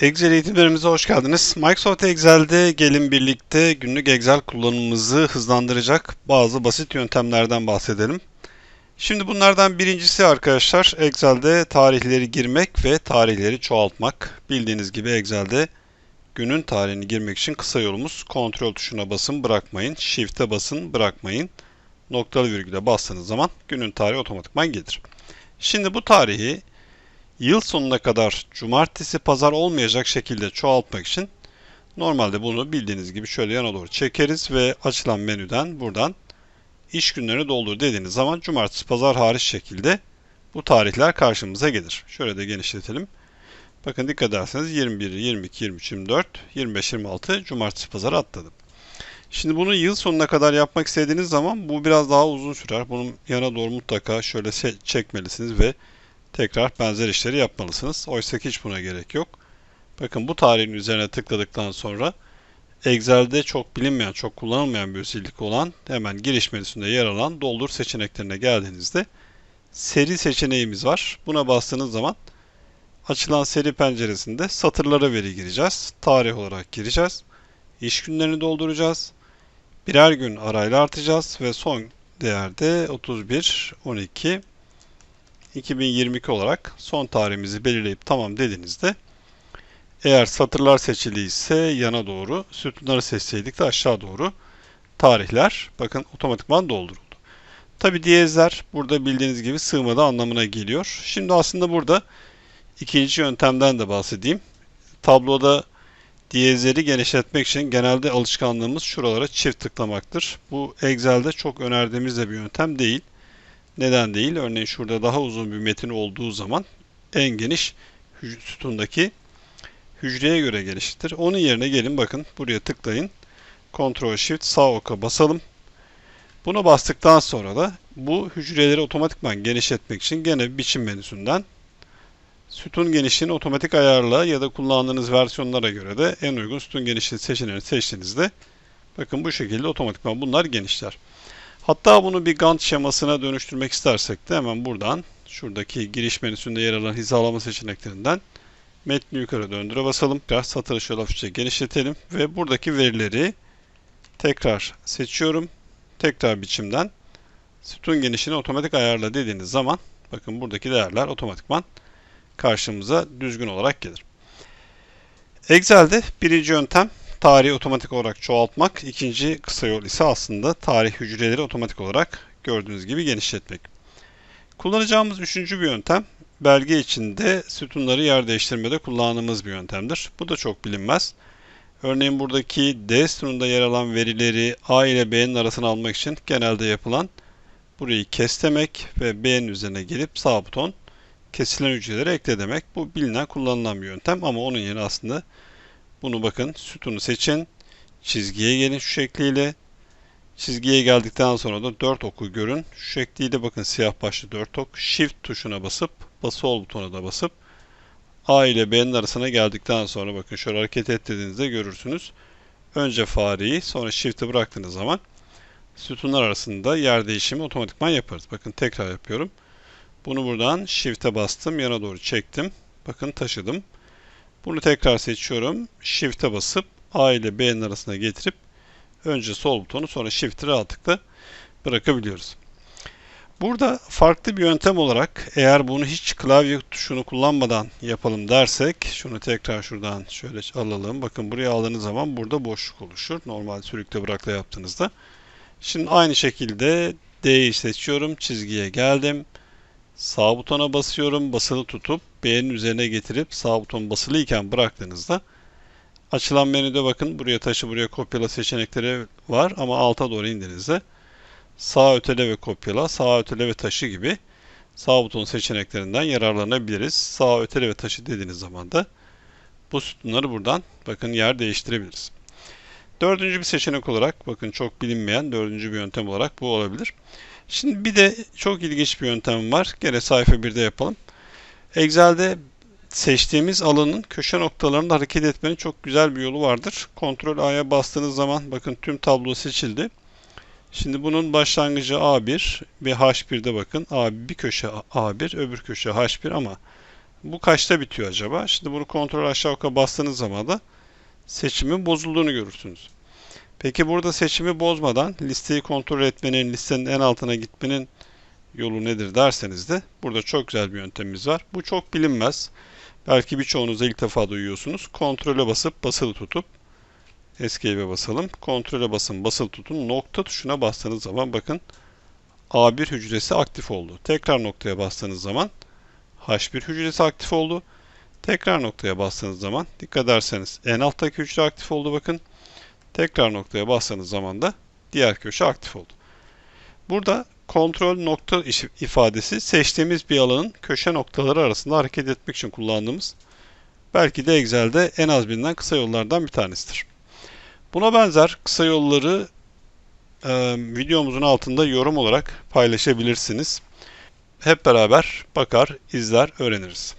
Excel eğitimlerimize hoş geldiniz. Microsoft Excel'de gelin birlikte günlük Excel kullanımımızı hızlandıracak bazı basit yöntemlerden bahsedelim. Şimdi bunlardan birincisi arkadaşlar Excel'de tarihleri girmek ve tarihleri çoğaltmak. Bildiğiniz gibi Excel'de günün tarihini girmek için kısa yolumuz kontrol tuşuna basın bırakmayın, shift'e basın bırakmayın. Noktalı virgüle bastığınız zaman günün tarihi otomatikman gelir. Şimdi bu tarihi yıl sonuna kadar cumartesi pazar olmayacak şekilde çoğaltmak için normalde bunu bildiğiniz gibi şöyle yana doğru çekeriz ve açılan menüden buradan iş günlerini doldur dediğiniz zaman cumartesi pazar hariç şekilde bu tarihler karşımıza gelir. Şöyle de genişletelim. Bakın dikkat ederseniz 21, 22, 23, 24, 25, 26 cumartesi pazar atladım. Şimdi bunu yıl sonuna kadar yapmak istediğiniz zaman bu biraz daha uzun sürer. Bunun yana doğru mutlaka şöyle çekmelisiniz ve tekrar benzer işleri yapmalısınız. Oysa ki hiç buna gerek yok. Bakın bu tarihin üzerine tıkladıktan sonra Excel'de çok bilinmeyen, çok kullanılmayan bir özellik olan hemen giriş menüsünde yer alan doldur seçeneklerine geldiğinizde seri seçeneğimiz var. Buna bastığınız zaman açılan seri penceresinde satırlara veri gireceğiz. Tarih olarak gireceğiz. İş günlerini dolduracağız. Birer gün arayla artacağız ve son değerde 31, 12, 2022 olarak son tarihimizi belirleyip tamam dediğinizde eğer satırlar seçiliyse yana doğru, sütunları seçseydik de aşağı doğru tarihler bakın otomatikman dolduruldu. Tabi diyezler burada bildiğiniz gibi sığmadı anlamına geliyor. Şimdi aslında burada ikinci yöntemden de bahsedeyim. Tabloda diyezleri genişletmek için genelde alışkanlığımız şuralara çift tıklamaktır. Bu Excel'de çok önerdiğimiz de bir yöntem değil. Neden değil? Örneğin şurada daha uzun bir metin olduğu zaman en geniş sütundaki hücreye göre geliştir. Onun yerine gelin bakın buraya tıklayın. Ctrl Shift sağ oka basalım. Buna bastıktan sonra da bu hücreleri otomatikman genişletmek için gene biçim menüsünden sütun genişliğini otomatik ayarla ya da kullandığınız versiyonlara göre de en uygun sütun genişliği seçeneğini seçtiğinizde bakın bu şekilde otomatikman bunlar genişler. Hatta bunu bir Gantt şemasına dönüştürmek istersek de hemen buradan şuradaki giriş menüsünde yer alan hizalama seçeneklerinden metni yukarı döndüre basalım. Biraz satırı şöyle hafifçe genişletelim ve buradaki verileri tekrar seçiyorum. Tekrar biçimden sütun genişliğini otomatik ayarla dediğiniz zaman bakın buradaki değerler otomatikman karşımıza düzgün olarak gelir. Excel'de birinci yöntem tarihi otomatik olarak çoğaltmak. İkinci kısa yol ise aslında tarih hücreleri otomatik olarak gördüğünüz gibi genişletmek. Kullanacağımız üçüncü bir yöntem belge içinde sütunları yer değiştirmede kullandığımız bir yöntemdir. Bu da çok bilinmez. Örneğin buradaki D sütununda yer alan verileri A ile B'nin arasına almak için genelde yapılan burayı kes demek ve B'nin üzerine gelip sağ buton kesilen hücreleri ekle demek. Bu bilinen kullanılan bir yöntem ama onun yerine aslında bunu bakın sütunu seçin. Çizgiye gelin şu şekliyle. Çizgiye geldikten sonra da 4 oku görün. Şu şekliyle bakın siyah başlı 4 ok. Shift tuşuna basıp bası ol butonuna da basıp A ile B'nin arasına geldikten sonra bakın şöyle hareket ettiğinizde görürsünüz. Önce fareyi sonra shift'i bıraktığınız zaman sütunlar arasında yer değişimi otomatikman yaparız. Bakın tekrar yapıyorum. Bunu buradan shift'e bastım. Yana doğru çektim. Bakın taşıdım. Bunu tekrar seçiyorum. Shift'e basıp A ile B'nin arasına getirip önce sol butonu sonra Shift'i rahatlıkla bırakabiliyoruz. Burada farklı bir yöntem olarak eğer bunu hiç klavye tuşunu kullanmadan yapalım dersek şunu tekrar şuradan şöyle alalım. Bakın buraya aldığınız zaman burada boşluk oluşur. Normal sürükle bırakla yaptığınızda. Şimdi aynı şekilde D'yi seçiyorum. Çizgiye geldim. Sağ butona basıyorum. Basılı tutup B'nin üzerine getirip sağ buton basılı iken bıraktığınızda açılan menüde bakın buraya taşı buraya kopyala seçenekleri var ama alta doğru indiğinizde sağ ötele ve kopyala, sağ ötele ve taşı gibi sağ buton seçeneklerinden yararlanabiliriz. Sağ ötele ve taşı dediğiniz zaman da bu sütunları buradan bakın yer değiştirebiliriz. Dördüncü bir seçenek olarak bakın çok bilinmeyen dördüncü bir yöntem olarak bu olabilir. Şimdi bir de çok ilginç bir yöntem var. Gene sayfa 1'de yapalım. Excel'de seçtiğimiz alanın köşe noktalarında hareket etmenin çok güzel bir yolu vardır. Ctrl A'ya bastığınız zaman bakın tüm tablo seçildi. Şimdi bunun başlangıcı A1 ve H1'de bakın. A bir köşe A1, öbür köşe H1 ama Bu kaçta bitiyor acaba? Şimdi bunu kontrol aşağı yukarı bastığınız zaman da seçimin bozulduğunu görürsünüz. Peki burada seçimi bozmadan listeyi kontrol etmenin, listenin en altına gitmenin yolu nedir derseniz de burada çok güzel bir yöntemimiz var. Bu çok bilinmez. Belki birçoğunuz ilk defa duyuyorsunuz. Kontrole basıp basılı tutup Escape'e basalım. Kontrole basın, basılı tutun. Nokta tuşuna bastığınız zaman bakın A1 hücresi aktif oldu. Tekrar noktaya bastığınız zaman H1 hücresi aktif oldu. Tekrar noktaya bastığınız zaman dikkat ederseniz en alttaki hücre aktif oldu bakın. Tekrar noktaya bastığınız zaman da diğer köşe aktif oldu. Burada kontrol nokta ifadesi seçtiğimiz bir alanın köşe noktaları arasında hareket etmek için kullandığımız belki de Excel'de en az bilinen kısa yollardan bir tanesidir. Buna benzer kısa yolları e, videomuzun altında yorum olarak paylaşabilirsiniz. Hep beraber bakar, izler, öğreniriz.